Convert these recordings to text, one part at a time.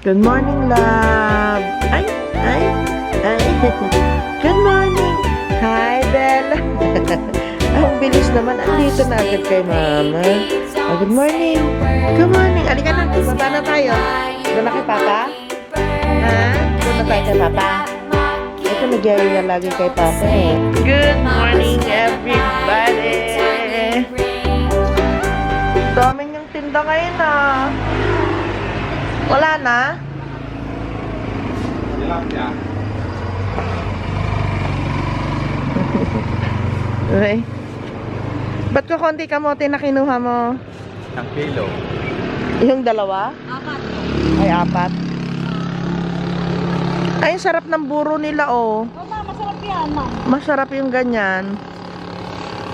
Good morning, love. Ay, ay, ay. Good morning. Hi, Bella. Ang bilis naman. Andito na agad kay mama. Oh, good morning. Good morning. Alika na. Baba na tayo. Doon na kay papa? Ha? Doon na tayo kay papa? Ito nagyayaya lagi kay papa eh. Good morning, everybody. Daming yung tinda ngayon ah. Wala na? Okay. Ba't ko konti kamote na kinuha mo? Ang kilo. Yung dalawa? Apat. Ay, apat. Ay, sarap ng buro nila, oh. Oh, ma, masarap yan, ma. Masarap yung ganyan.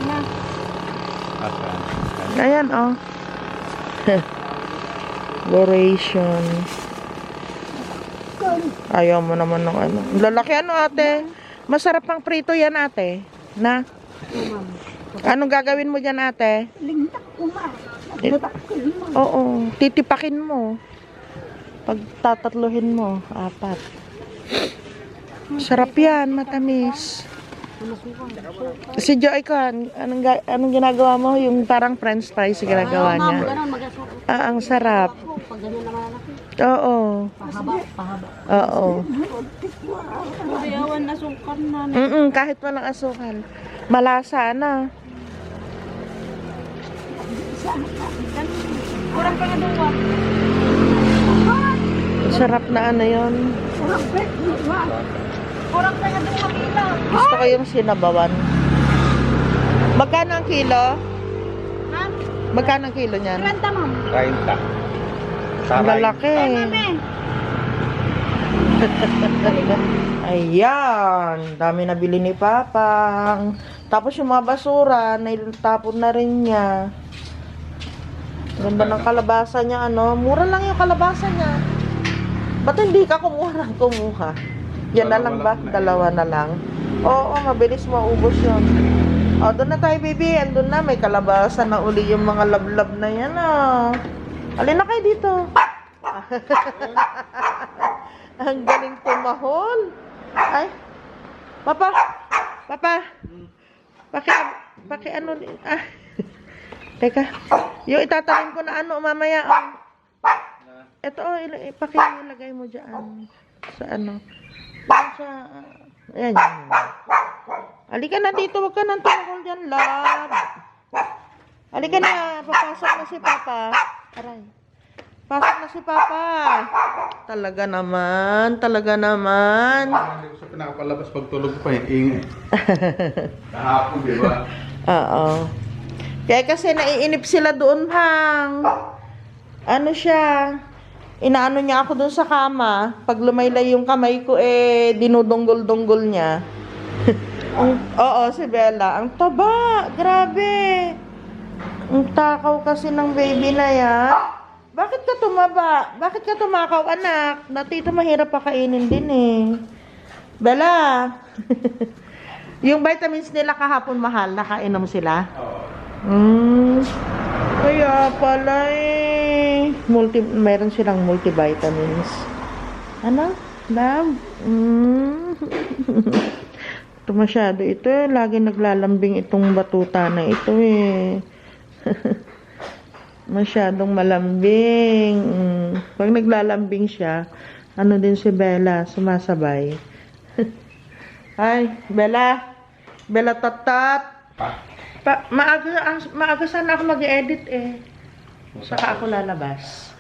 Na. Ayan, oh. Loration. Ayaw mo naman ng ano. Lalaki ano, ate? Masarap pang prito yan, ate. Na? Anong gagawin mo dyan, ate? Lintak ko, ma. Lintak Oo, titipakin mo. Pag tatatluhin mo, apat. Sarap yan, matamis. Si Joy kan, anong, anong ginagawa mo? Yung parang french fries ginagawa Ma'am, niya. Ah, ang sarap. Oh, pag ganyan naman malaki. Oo. Pahaba, pahaba. Oo. Bayawan na sungkan na. Mm kahit walang asukal. Malasa na. Kurang pa nga doon, Sarap na ano yon. Kurang pa nga doon, makita. Gusto ko yung sinabawan. Magkano ang kilo? Ha? Magkano ang kilo niyan? 30, ma'am. 30. Ang lalaki. Ayan. Dami nabili ni Papang. Tapos yung mga basura, naitapon na rin niya. Ganda ng kalabasa niya, ano. Mura lang yung kalabasa niya. Ba't hindi ka kumuha ng kumuha? Yan na lang ba? Dalawa na lang. Oo, mabilis maubos yun. O, doon na tayo, baby. Andun na, may kalabasa na uli yung mga lablab na yan, ah. Alin na kayo dito. Ang galing tumahol. Ay. Papa. Papa. Paki, paki ano, ah. Teka. Yung itatanim ko na ano, mamaya, oh. Ito, oh, ila- ipaki ilagay mo dyan. Sa ano. Sa, ah, ayan, yan. Halika na dito, wag ka nang tumahol dyan, love. Halika na, papasok na si Papa. Aray. Pasok na si Papa. Talaga naman, talaga naman. Hindi ko sa pinakapalabas pag tulog ko pa, ingay. Kahapon, di ba? Oo. Kaya kasi naiinip sila doon, hang. Ano siya? Inaano niya ako doon sa kama. Pag lumaylay yung kamay ko, eh, dinudunggol-dunggol niya. Ang- Oo, si Bella. Ang taba. Grabe. Ang takaw kasi ng baby na yan. Bakit ka tumaba? Bakit ka tumakaw, anak? Natito mahirap pa kainin din eh. Bella. yung vitamins nila kahapon mahal. Nakainom sila. Oo. Mm. Kaya pala eh. Multi, meron silang multivitamins. Ano? Love? Mm. ito masyado. Ito eh. Lagi naglalambing itong batuta na ito eh. Masyadong malambing. Mm. Pag naglalambing siya, ano din si Bella, sumasabay. Ay, Bella. Bella tatat. Pa? Pa, maaga, ang- maaga sana ako mag-edit eh. Saka ako lalabas.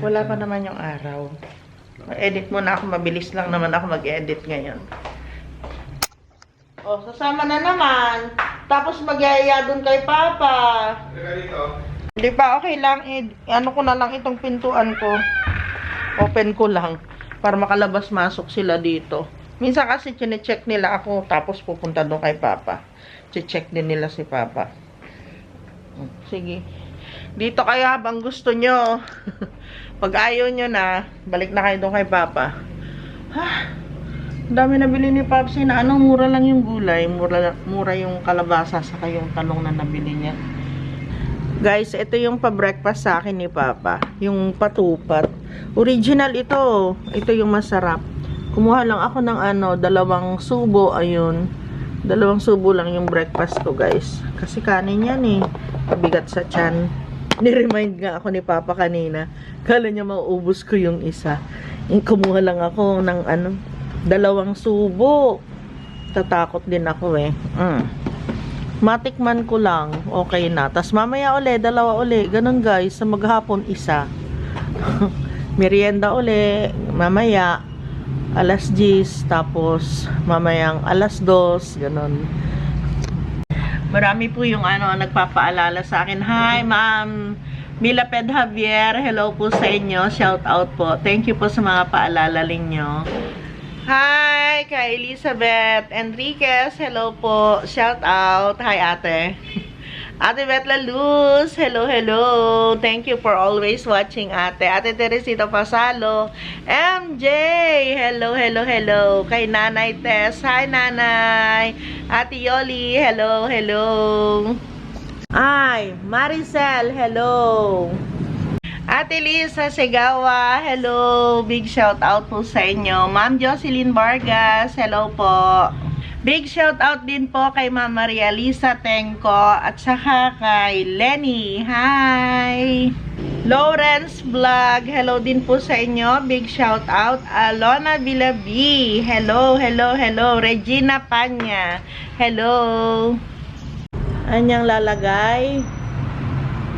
Wala pa naman yung araw. Mag-edit muna ako, mabilis lang naman ako mag-edit ngayon. Oh, sasama na naman. Tapos magyaya doon kay Papa. Hindi pa, okay lang. Eh, ano ko na lang itong pintuan ko. Open ko lang. Para makalabas-masok sila dito. Minsan kasi chinecheck nila ako. Tapos pupunta doon kay Papa. Che-check din nila si Papa. Sige. Dito kayo habang gusto nyo. Pag ayaw nyo na, balik na kayo doon kay Papa. Ha? Dami nabili ni Papsi na ano, mura lang yung gulay. Mura, mura yung kalabasa sa yung talong na nabili niya. Guys, ito yung pa-breakfast sa akin ni Papa. Yung patupat. Original ito. Ito yung masarap. Kumuha lang ako ng ano, dalawang subo. Ayun. Dalawang subo lang yung breakfast ko, guys. Kasi kanin yan eh. Pabigat sa tiyan. Ni-remind nga ako ni Papa kanina. Kala niya mauubos ko yung isa. Kumuha lang ako ng ano, dalawang subo. Tatakot din ako eh. Mm. Matikman ko lang, okay na. Tapos mamaya uli, dalawa uli. Ganun guys, sa maghapon isa. Merienda uli, mamaya alas 10, tapos mamayang alas 2, ganun. Marami po yung ano, nagpapaalala sa akin. Hi, ma'am. Milaped Javier, hello po sa inyo. Shout out po. Thank you po sa mga paalala ninyo. Hi, kay Elizabeth Enriquez. Hello po. Shout out. Hi, ate. Ate Betla Luz. Hello, hello. Thank you for always watching, ate. Ate Teresita Pasalo. MJ. Hello, hello, hello. Kay Nanay Tess. Hi, Nanay. Ate Yoli. Hello, hello. Ay, Maricel. Hello. Ate Lisa Segawa, hello. Big shout out po sa inyo. Ma'am Jocelyn Vargas, hello po. Big shout out din po kay Ma'am Maria Lisa Tenko at saka kay Lenny. Hi! Lawrence Vlog, hello din po sa inyo. Big shout out. Alona Villabi, hello, hello, hello. Regina Panya, hello. Anyang lalagay?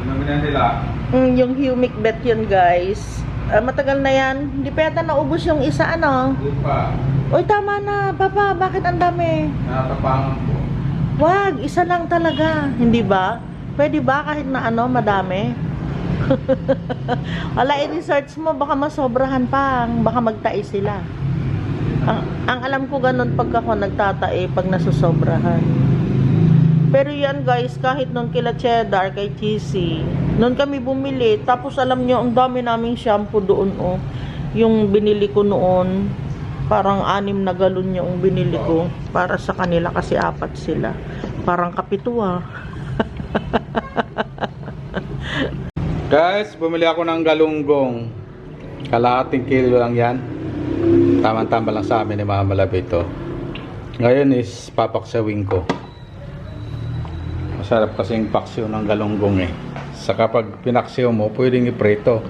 Yan nila. Mm, yung humic bet yun, guys. Ah, matagal na yan. Hindi pa yata naubos yung isa, ano? Hindi pa. Uy, tama na. Papa, bakit ang dami? Natapangan po. Wag, isa lang talaga. Hindi ba? Pwede ba kahit na ano, madami? Wala, i-research mo. Baka masobrahan pa. Baka magtae sila. Ang, ang alam ko ganun pag ako nagtatae pag nasusobrahan. Pero yan guys, kahit nun kila Cheddar, kay Cheesy, nun kami bumili, tapos alam nyo, ang dami naming shampoo doon, oh. Yung binili ko noon, parang anim na galon yung binili ko, para sa kanila kasi apat sila. Parang kapito. Guys, bumili ako ng galunggong. Kalahating kilo lang yan. Tama-tama lang sa amin ni Mama Malabi ito. Ngayon is papaksawin ko. Masarap kasing paksiw ng galunggong eh. Sa kapag pinaksiw mo, pwedeng iprito.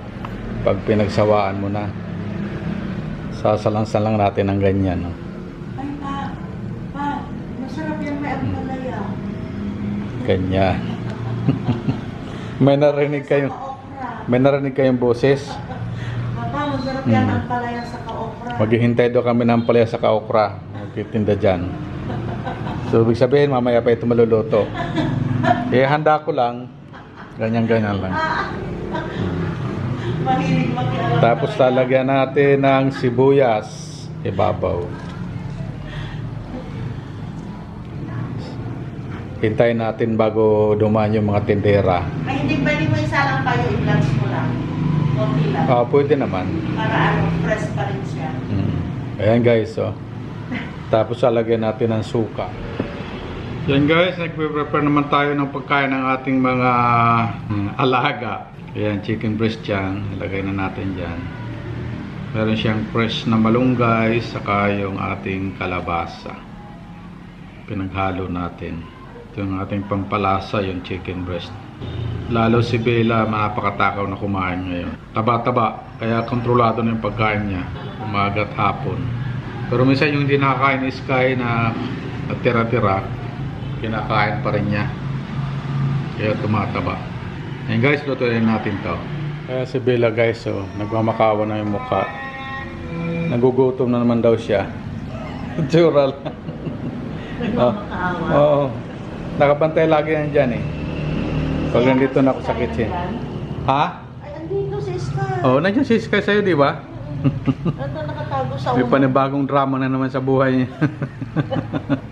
Pag pinagsawaan mo na. Sasalang-salang natin ng ganyan. No? Ay pa, pa, masarap yan may ampalaya. Ganyan. may narinig kayong may narinig kayong boses. Papa, masarap yan, Hmm. ampalaya sa kaokra. Maghihintay daw kami ng palaya sa kaokra. Magtitinda dyan. So, ibig sabihin, mamaya pa ito maluluto. Eh, handa ko lang. Ganyan-ganyan lang. Mahilig makialam. Tapos lalagyan natin ng sibuyas. Ibabaw. Hintayin natin bago dumaan yung mga tindera. Ay, hindi pwede mo isa lang tayo i-blanch mo lang. Konti lang. Ah, pwede naman. Para ano, fresh pa rin siya. Mm. Ayan guys, oh. Tapos lalagyan natin ng suka. Yan guys, nagpe-prepare naman tayo ng pagkain ng ating mga mm, alaga. Ayan, chicken breast yan. Ilagay na natin dyan. Meron siyang fresh na malunggay, saka yung ating kalabasa. Pinaghalo natin. Ito yung ating pampalasa, yung chicken breast. Lalo si Bella, napakatakaw na kumain ngayon. Taba-taba, kaya kontrolado na yung pagkain niya. Umaga at hapon. Pero minsan yung hindi nakakain ni Sky na tira-tira, kinakain pa rin niya. Kaya tumataba. Ayan guys, lutuin natin to. Kaya si Bella guys, oh, nagmamakawa na yung mukha. Nagugutom na naman daw siya. Tsura lang. Oh, Nagmamakaawa. Oo. Nakabantay lagi yan dyan eh. Pag nandito na ako sa kitchen. Ha? Ay, andito si. Oo, oh, nandiyan si Sky sa'yo, di ba? Ito nakatago sa May panibagong drama na naman sa buhay niya.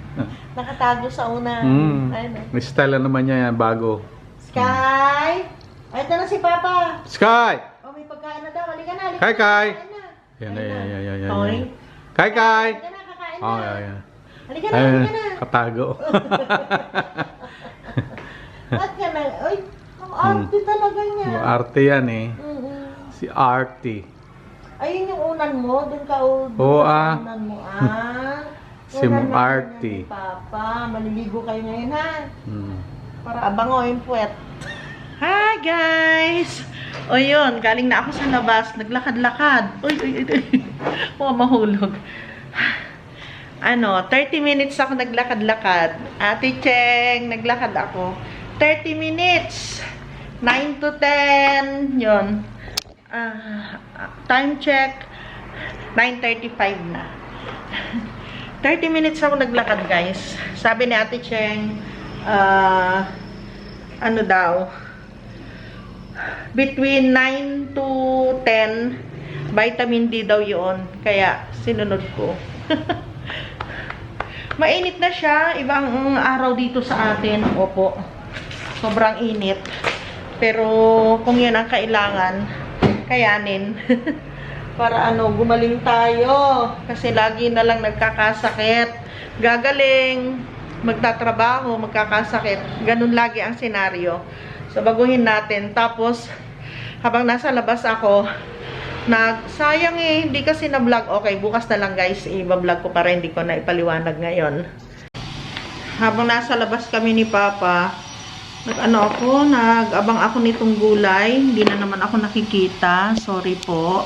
Nakatago sa una. mm. Ayun, oh. May style na naman niya yan, bago. Sky! Ay, ito na si Papa. Sky! Oh, may pagkain na daw. Halika na. Halika Kai, Kai. Yan, yan, yan, yan, yan, yan. Kai, Kai! Halika na, kakain na. Oh, yan, yan. Halika na, halika na. katago. Ba't ka na? Uy, arte talaga niya. Arte yan eh. Mm-mm. Si Artie. Ayun yung unan mo, dun ka o Oo, sa ah. unan mo, ah. Si yan ni Papa, maliligo kayo ngayon ha. Hmm. Para abango yung puwet. Hi guys! O yun, galing na ako sa labas, naglakad-lakad. Uy, uy, uy. Huwag mahulog. Ano, 30 minutes ako naglakad-lakad. Ate Cheng, naglakad ako. 30 minutes. 9 to 10. Yun. Ah, time check. 9.35 na. 30 minutes ako naglakad, guys. Sabi ni Ate Cheng, ah, ano daw, between 9 to 10, vitamin D daw yun. Kaya, sinunod ko. Mainit na siya. Ibang araw dito sa atin. Opo. Sobrang init. Pero, kung yun ang kailangan, kayanin. Para ano, gumaling tayo. Kasi lagi na lang nagkakasakit. Gagaling, magtatrabaho, magkakasakit. Ganun lagi ang senaryo. So, baguhin natin. Tapos, habang nasa labas ako, nag, sayang eh, hindi kasi na-vlog. Okay, bukas na lang guys, i-vlog ko para hindi ko na ipaliwanag ngayon. Habang nasa labas kami ni Papa, nag-ano ako, nag-abang ako nitong gulay. Hindi na naman ako nakikita. Sorry po.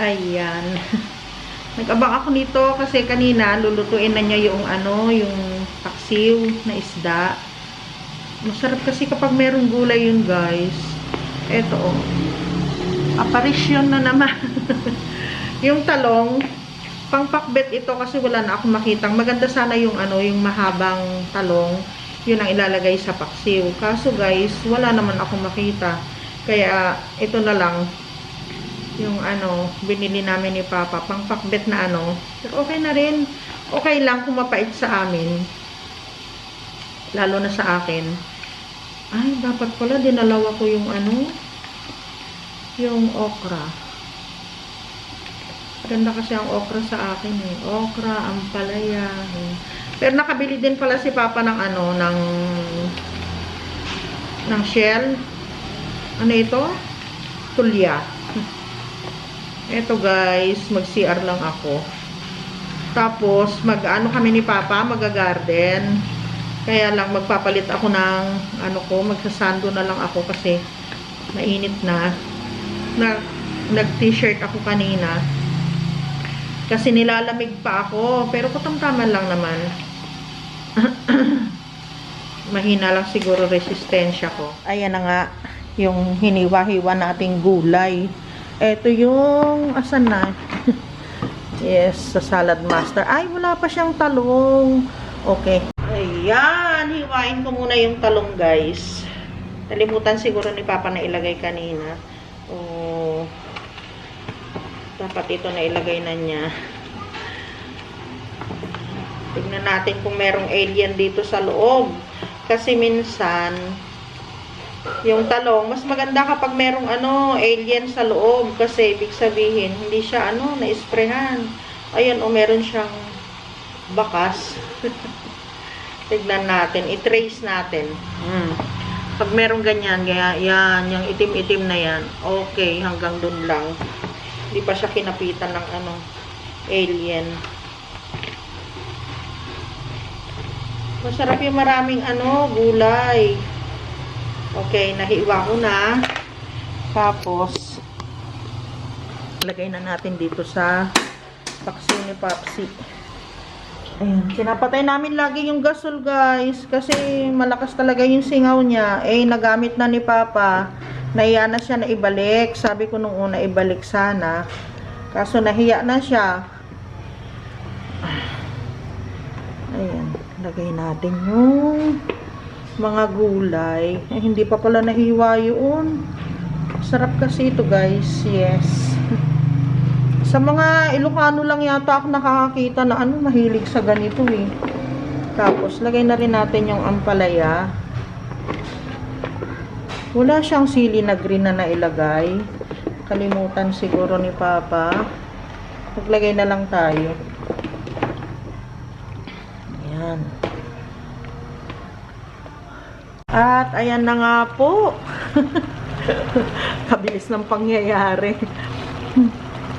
Ayan. Nag-abang ako nito kasi kanina lulutuin na niya yung ano, yung paksiw na isda. Masarap kasi kapag merong gulay yun, guys. Eto, oh. Apparition na naman. yung talong, pangpakbet ito kasi wala na akong makitang. Maganda sana yung ano, yung mahabang talong. Yun ang ilalagay sa paksiw. Kaso guys, wala naman akong makita. Kaya, ito na lang. Yung ano, binili namin ni Papa. Pangpakbet na ano. Pero okay na rin. Okay lang kung mapait sa amin. Lalo na sa akin. Ay, dapat pala dinalawa ko yung ano, yung okra. Ganda kasi ang okra sa akin eh. Okra, ampalaya. Eh. Pero nakabili din pala si Papa ng ano, ng ng shell. Ano ito? Tulya. Ito guys, mag-CR lang ako. Tapos, mag-ano kami ni Papa, mag-garden. Kaya lang, magpapalit ako ng, ano ko, magsasando na lang ako kasi mainit na. na nag-t-shirt ako kanina. Kasi nilalamig pa ako. Pero katamtaman lang naman. Mahina lang siguro resistensya ko. Ayan na nga, yung hiniwa-hiwa nating gulay. Ito yung, asan na? yes, sa salad master. Ay, wala pa siyang talong. Okay. Ayan, hiwain ko muna yung talong, guys. Nalimutan siguro ni Papa na ilagay kanina. Oh, dapat ito na ilagay na niya. Tignan natin kung merong alien dito sa loob. Kasi minsan, yung talong, mas maganda kapag merong ano, alien sa loob. Kasi ibig sabihin, hindi siya ano, na-sprayhan. Ayun, o meron siyang bakas. Tignan natin, i-trace natin. Hmm. Pag merong ganyan, kaya yan, yung itim-itim na yan, okay, hanggang dun lang. Hindi pa siya kinapitan ng ano, alien. Masarap yung maraming ano, gulay. Okay, nahiwa ko na. Tapos, lagay na natin dito sa paksiw ni Papsi. Ayan, pinapatay namin lagi yung gasol guys. Kasi malakas talaga yung singaw niya. Eh, nagamit na ni Papa. Nahiya na siya na ibalik. Sabi ko nung una, ibalik sana. Kaso nahiya na siya. Ayan, lagay natin yung mga gulay. Eh, hindi pa pala nahiwa yun. Sarap kasi ito guys. Yes. Sa mga Ilocano lang yata ako nakakakita na ano, mahilig sa ganito eh. Tapos, lagay na rin natin yung ampalaya. Wala siyang sili na green na nailagay. Kalimutan siguro ni Papa. Maglagay na lang tayo. Ayan. At ayan na nga po. Kabilis ng pangyayari.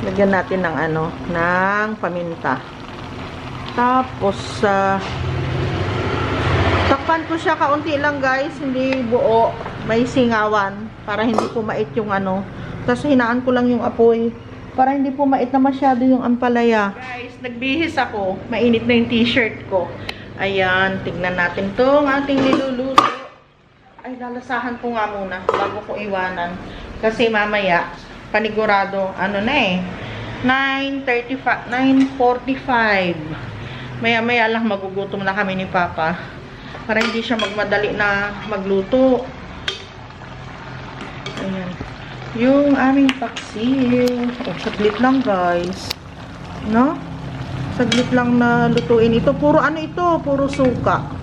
Lagyan natin ng ano, ng paminta. Tapos, sa takpan ko siya kaunti lang guys, hindi buo. May singawan para hindi pumait yung ano. Tapos hinaan ko lang yung apoy para hindi pumait na masyado yung ampalaya. Guys, nagbihis ako. Mainit na yung t-shirt ko. Ayan, tignan natin tong ating niluluto. Lalasahan ko nga muna bago ko iwanan. Kasi mamaya, panigurado, ano na eh, 9.35, 9.45. Maya-maya lang magugutom na kami ni Papa. Para hindi siya magmadali na magluto. Ayan. Yung aming paksiw. Oh, saglit lang guys. No? Saglit lang na lutuin ito. Puro ano ito? Puro suka.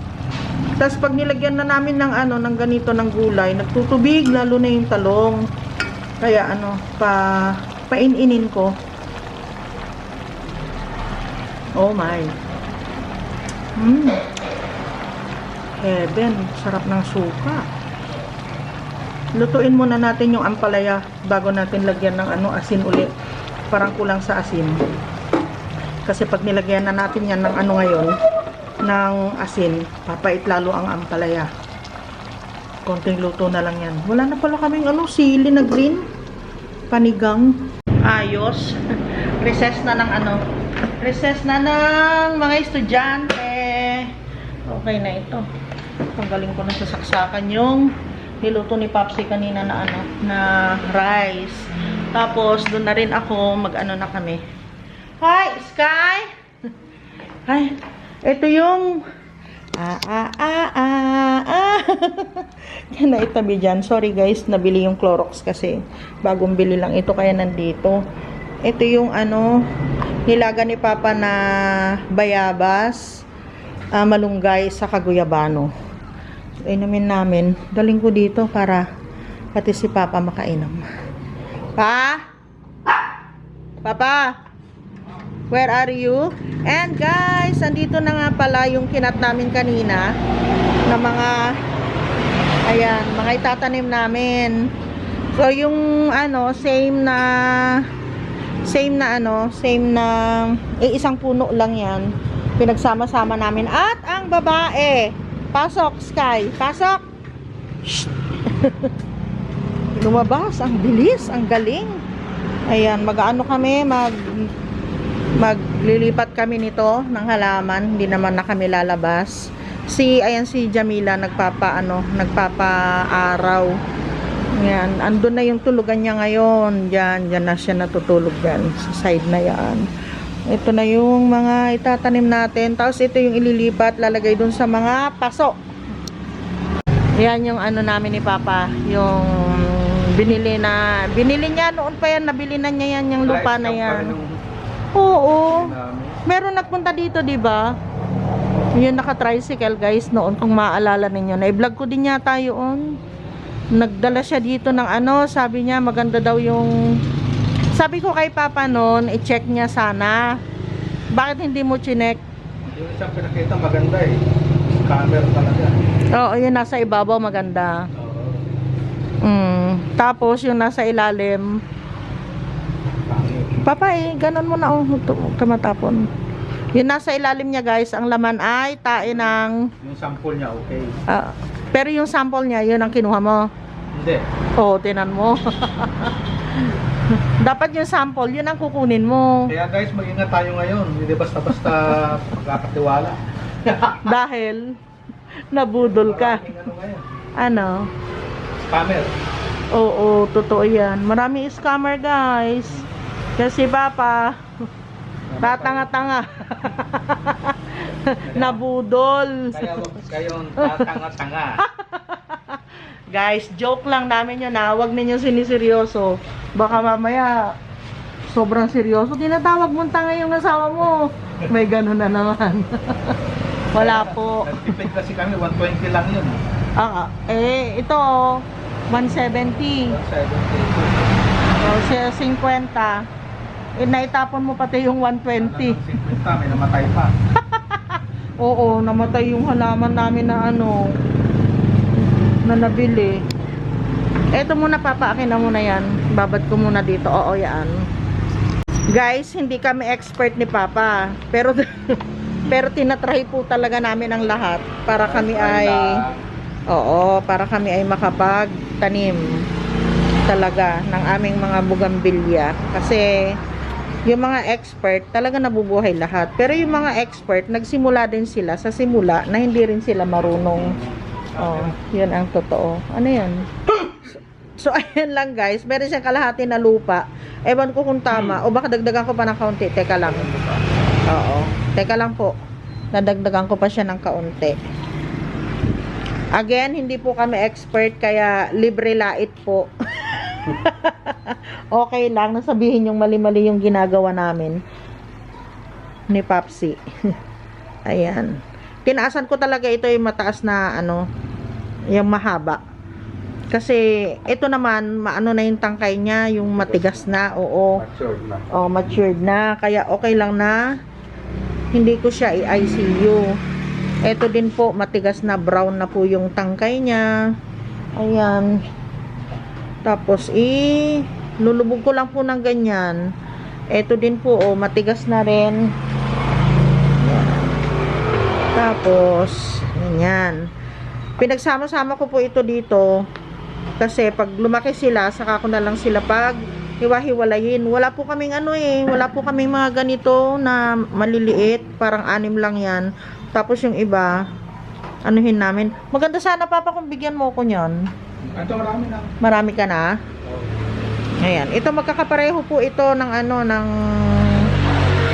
Tapos pag nilagyan na namin ng ano, ng ganito ng gulay, nagtutubig lalo na yung talong. Kaya ano, pa paininin ko. Oh my. Mm. Heaven, sarap ng suka. Lutuin muna natin yung ampalaya bago natin lagyan ng ano, asin ulit. Parang kulang sa asin. Kasi pag nilagyan na natin yan ng ano ngayon, ng asin, papait lalo ang ampalaya. Konting luto na lang yan. Wala na pala kaming ano, sili na green. Panigang. Ayos. Recess na ng ano. Recess na ng mga estudyante. Okay na ito. Tanggalin ko na sa saksakan yung niluto ni Papsi kanina na ano, na rice. Tapos, doon na rin ako, mag-ano na kami. Hi, Sky! Hi, ito yung ah ah ah ah ah. Yan na itabi dyan. Sorry guys. Nabili yung Clorox kasi bagong bili lang ito kaya nandito. Ito yung ano nilaga ni Papa na bayabas ah, malunggay sa kaguyabano. Inumin namin. Daling ko dito para pati si Papa makainom. Pa? Papa? Where are you? And guys, andito na nga pala yung kinat namin kanina na mga ayan, mga itatanim namin. So yung ano, same na same na ano, same na eh, isang puno lang 'yan. Pinagsama-sama namin at ang babae. Pasok, Sky. Pasok. Lumabas, ang bilis, ang galing. Ayan, mag-ano kami, mag maglilipat kami nito ng halaman hindi naman na kami lalabas. Si ayan si Jamila nagpapa ano nagpapa-araw. Yan andun na yung tulugan niya ngayon. Diyan diyan na siya natutulog diyan sa side na yan. Ito na yung mga itatanim natin. Tapos ito yung ililipat lalagay dun sa mga paso. Yan yung ano namin ni Papa yung binili na binili niya noon pa yan nabili na niya yan yung lupa na yan Oo. Meron nagpunta dito, 'di ba? Yung naka-tricycle, guys, noon kung maaalala ninyo. Na-vlog ko din yata yun. Nagdala siya dito ng ano, sabi niya maganda daw yung Sabi ko kay Papa noon, i-check niya sana. Bakit hindi mo chinek? Yung isang pinakita maganda eh. Camera talaga. Oo, yun nasa ibabaw maganda. Oo. Mm. Tapos yung nasa ilalim. Papa eh, ganun mo na oh, tumatapon. Yung nasa ilalim niya guys, ang laman ay tae ng Yung sample niya okay. Ah, pero yung sample niya, yun ang kinuha mo. Hindi. Oo, tinan mo. Dapat yung sample, yun ang kukunin mo. Kaya guys, mag-ingat tayo ngayon. Hindi basta-basta magkakatiwala. Dahil, nabudol ka. Maraming ano ngayon. Ano? Scammer. Oo, totoo yan. Maraming scammer guys. Kasi Papa, tatanga-tanga. Nabudol. Kaya kayong tatanga-tanga. Guys, joke lang namin yun ha. Huwag ninyo siniseryoso. Baka mamaya, sobrang seryoso. Tinatawag mo tanga yung asawa mo. May ganun na naman. Wala po. Nagtipid kasi kami, 120 lang yun. Ah, eh, ito, 170. 170. O, siya 50. Eh, naitapon mo pati yung 120. 50, may namatay pa. Oo, namatay yung halaman namin na ano. na nabili. Eto muna papa, akin na muna yan. Babad ko muna dito. Oo, yan. Guys, hindi kami expert ni papa. Pero pero tinatry po talaga namin ang lahat para kami ay Oo, para kami ay makapagtanim talaga ng aming mga bugambilya. Kasi yung mga expert talaga nabubuhay lahat. Pero yung mga expert, nagsimula din sila sa simula na hindi rin sila marunong. Oh, yun ang totoo. Ano yan? So, ayan lang guys. Meron siyang kalahati na lupa. Ewan ko kung tama. O baka dagdagan ko pa ng kaunti. Teka lang. Oo. Teka lang po. Nadagdagan ko pa siya ng kaunti. Again, hindi po kami expert kaya libre lait po. okay lang, nasabihin yung mali-mali yung ginagawa namin ni Papsi. Ayan. Tinaasan ko talaga ito yung mataas na ano, yung mahaba. Kasi ito naman, maano na yung tangkay niya, yung matigas na, oo. Matured na. Oh, matured na. Kaya okay lang na hindi ko siya i-ICU. Ito din po, matigas na brown na po yung tangkay niya. Ayan. Tapos, i lulubog ko lang po ng ganyan. Ito din po, oh, matigas na rin. Tapos, ganyan. Pinagsama-sama ko po ito dito. Kasi pag lumaki sila, saka ko na lang sila pag hiwa-hiwalayin. Wala po kaming ano eh, wala po kaming mga ganito na maliliit, parang anim lang yan. Tapos yung iba, anuhin namin. Maganda sana papa kung bigyan mo ko niyan. Ito marami na. Marami ka na. Ayan, ito magkakapareho po ito ng ano ng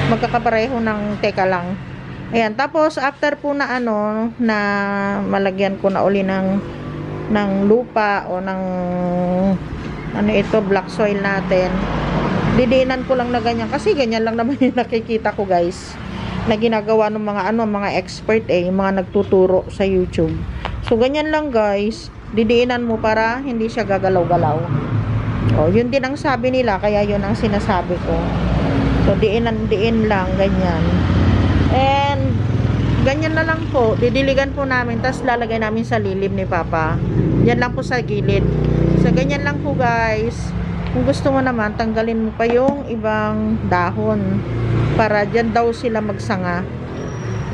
magkakapareho ng teka lang. Ayan, tapos after po na ano na malagyan ko na uli ng ng lupa o ng ano ito black soil natin. Didiinan ko lang na ganyan kasi ganyan lang naman yung nakikita ko guys na ginagawa ng mga ano mga expert eh mga nagtuturo sa YouTube. So ganyan lang guys, didiinan mo para hindi siya gagalaw-galaw. Oh, yun din ang sabi nila kaya yun ang sinasabi ko. So diinan diin lang ganyan. And ganyan na lang po, didiligan po namin tapos lalagay namin sa lilim ni Papa. Yan lang po sa gilid. So ganyan lang po guys. Kung gusto mo naman, tanggalin mo pa yung ibang dahon para dyan daw sila magsanga.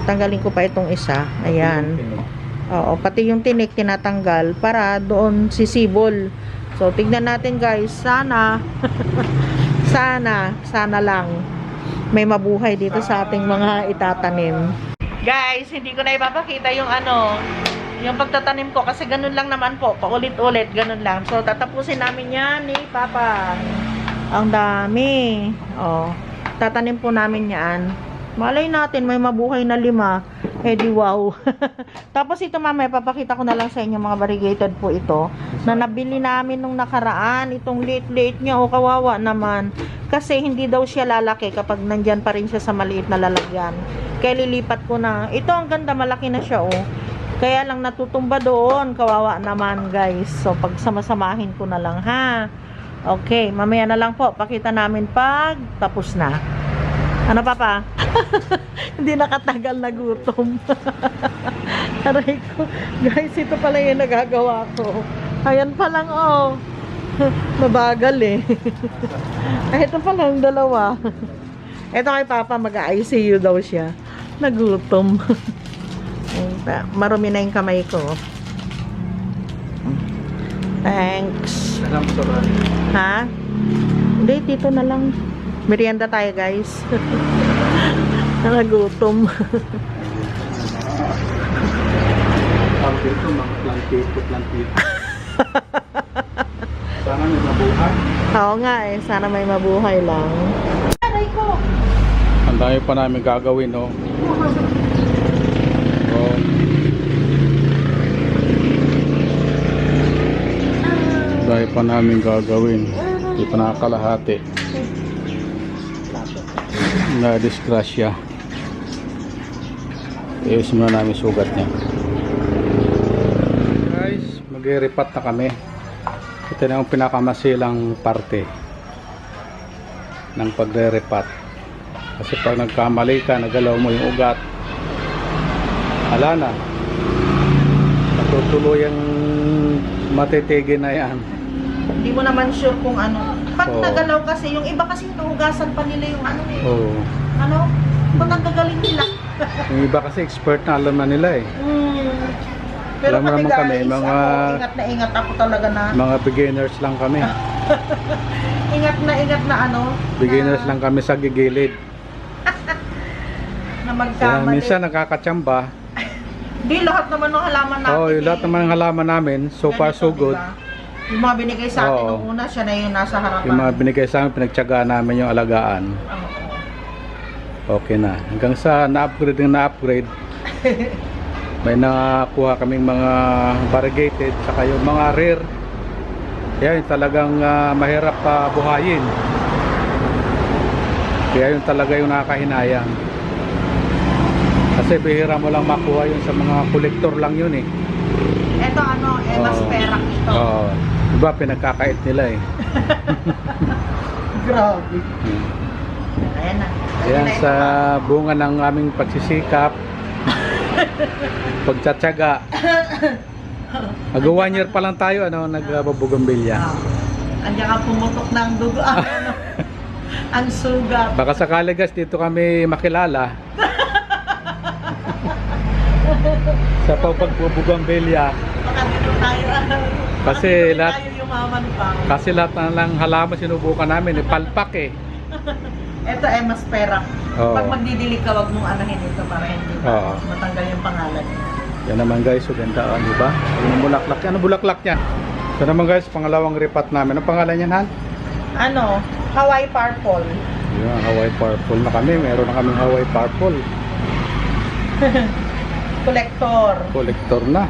Tanggalin ko pa itong isa. Ayan. Oo, pati yung tinik tinatanggal para doon sisibol. So, tignan natin guys. Sana, sana, sana lang may mabuhay dito sa ating mga itatanim. Guys, hindi ko na ipapakita yung ano, yung pagtatanim ko kasi ganun lang naman po, paulit-ulit, ganun lang. So, tatapusin namin yan ni Papa. Ang dami. Oh, tatanim po namin yan. Malay natin, may mabuhay na lima. Eh di wow. Tapos ito mamaya, papakita ko na lang sa inyo mga variegated po ito. Na nabili namin nung nakaraan. Itong late-late niya, o kawawa naman. Kasi hindi daw siya lalaki kapag nandyan pa rin siya sa maliit na lalagyan. Kaya lilipat ko na. Ito ang ganda, malaki na siya oh. Kaya lang natutumba doon. Kawawa naman guys. So pag samasamahin ko na lang ha. Okay, mamaya na lang po. Pakita namin pag tapos na. Ano pa pa? Hindi nakatagal na gutom. Aray ko. Guys, ito pala yung nagagawa ko. Ayan pa lang oh. Mabagal eh. Ay, ito pa lang dalawa. Ito kay Papa, mag-ICU daw siya. Nagutom. Marumi na yung kamay ko. Thanks. Alam sa Ha? Hindi, dito na lang. Merienda tayo, guys. Nagutom. Tawag dito, mga plantito, plantito. Sana may mabuhay. Oo nga eh, sana may mabuhay lang. Aray ko! Ang dami pa namin gagawin, no? Dami pa namin gagawin. Hindi pa nakakalahati. Na disgrasya. Ayos muna namin sugat niya. Guys, mag-repat na kami. Ito na yung pinakamasilang parte ng pagre-repat. Kasi pag nagkamali ka, nagalaw mo yung ugat, ala na. Natutuluyang matitigil na yan. Hindi mo naman sure kung ano. Pag Oo. nagalaw kasi, yung iba kasi hinuhugasan pa nila yung ano eh. Oo. Ano? Ba't ang gagaling nila? Yung iba kasi expert na alam na nila eh. Mm. Pero Alam mo kami naman guys, kami, mga- ako, ingat na ingat ako talaga na. Mga beginners lang kami. Ingat na ingat na ano. Beginners na, lang kami sa gigilid. Na Kaya magkamali. minsan nakakatsamba. Di lahat naman ng halaman natin. Oo, yung lahat eh. naman ng halaman namin, so far Ganito, so good. diba? Yung mga binigay sa atin Oo. nung una, siya na yung nasa harapan. Yung mga binigay sa amin, pinagtsagaan namin yung alagaan. Oo. Okay na. Hanggang sa na-upgrade ng na-upgrade, may nakakuha kaming mga variegated, saka yung mga rare. Yan, talagang ah, mahirap pa buhayin. Kaya yun talaga yung nakakahinayang. Kasi bihira mo lang makuha yun sa mga kolektor lang yun eh. Ito ano, Emma's Oo. Perak ito. Oo. Diba, pinagkakait nila eh. Grabe. Ayan na. Ayan sa bunga ng aming pagsisikap, pagtsatsaga. Mag one year pa lang tayo, ano, nagbabugambilya. Ah. Andiyan ka pumutok ng dugo. Ah, ano? Ang sugat. Baka sakali guys, dito kami makilala. sa pagbabugambilya. Baka dito tayo. Kasi lahat- yumaman pa. Kasi lahat na lang halaman sinubukan namin, eh, palpak eh. Ito Emma's Perak. Oo. Pag magdidilig ka, wag mong anahin ito para hindi Oo. matanggal yung pangalan niya. Yan naman guys, so ganda, oh, di ba? Yung bulaklak yan, ano bulaklak niya? So naman guys, pangalawang repat namin. Ang pangalan niyan, Han? Ano? Hawaii Purple. Yan, Hawaii Purple na kami. Meron na kaming Hawaii Purple. Collector. Collector na.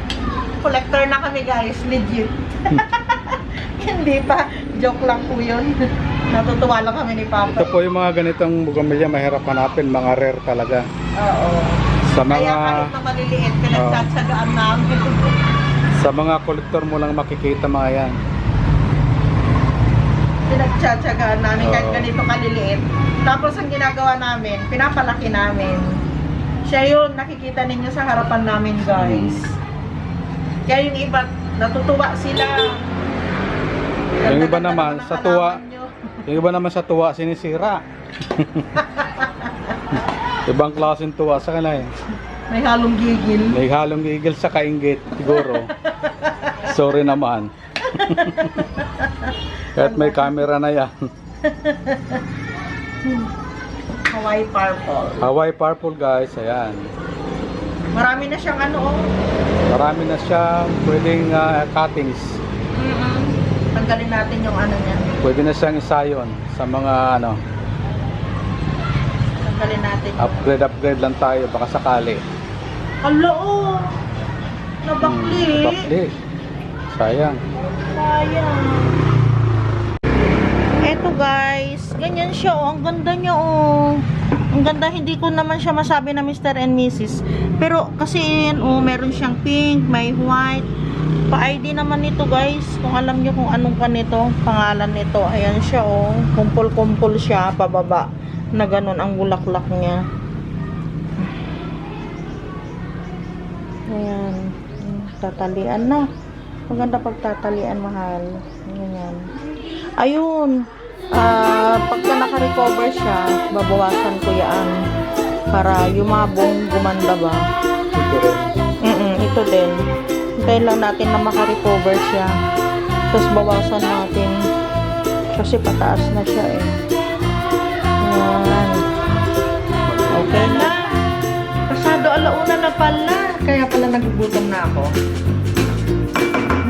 Collector na kami guys. Legit. hindi pa. Joke lang po yun. Natutuwa lang kami ni Papa. Ito po yung mga ganitong bugambilya mahirap hanapin, mga rare talaga. Oo. Sa mga Kaya kahit na maliliit, pinagtsatsagaan namin. sa mga kolektor mo lang makikita mga yan. pinagtsatsagaan namin kahit Oo. ganito kaliliit. Tapos ang ginagawa namin, pinapalaki namin. Siya yun, nakikita ninyo sa harapan namin guys. Kaya yung iba, natutuwa sila. Yung iba naman, sa tuwa, yung iba naman sa tuwa sinisira. Ibang klaseng tuwa sa kanila eh. May halong gigil. May halong igil sa kainggit, siguro. Sorry naman. Kahit may camera na yan. Hawaii Purple. Hawaii Purple guys, ayan. Marami na siyang ano oh. Marami na siyang pwedeng ah, cuttings. Mm-mm. Tanggalin natin yung ano niya. Pwede na siyang isayon sa mga ano, Tanggalin natin upgrade upgrade lang tayo baka sakali. Hala oh! Nabakli. Hmm, bakli. Sayang. Sayang. Eto guys, ganyan siya oh. Ang ganda niya oh. Ang ganda, hindi ko naman siya masabi na Mr. and Mrs. Pero kasi yun, oh, meron siyang pink, may white. Pa-ID naman nito guys. Kung alam niyo kung anong kanito, pangalan nito. Ayan siya oh. Kumpul-kumpul siya pababa. Na ganun ang bulaklak niya. Ayan. Tatalian na. Maganda pagtatalian, mahal. Ganyan. Ayun. Ah, pagka naka-recover siya, babawasan ko yan. Para yumabong, gumanda ba. Ito rin. Mm ito din. Hintayin lang natin na maka-recover siya. Tapos bawasan natin. Kasi pataas na siya eh. Yan. Okay na. Pasado alauna na pala. Kaya pala nagugutom na ako.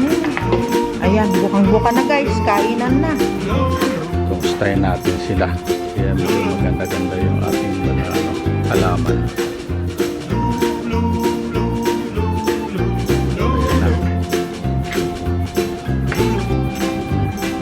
Hmm. Ayan, bukang-buka na guys. Kainan na. Kumustahin natin sila. Kaya maganda-ganda yung ating mga ano, halaman.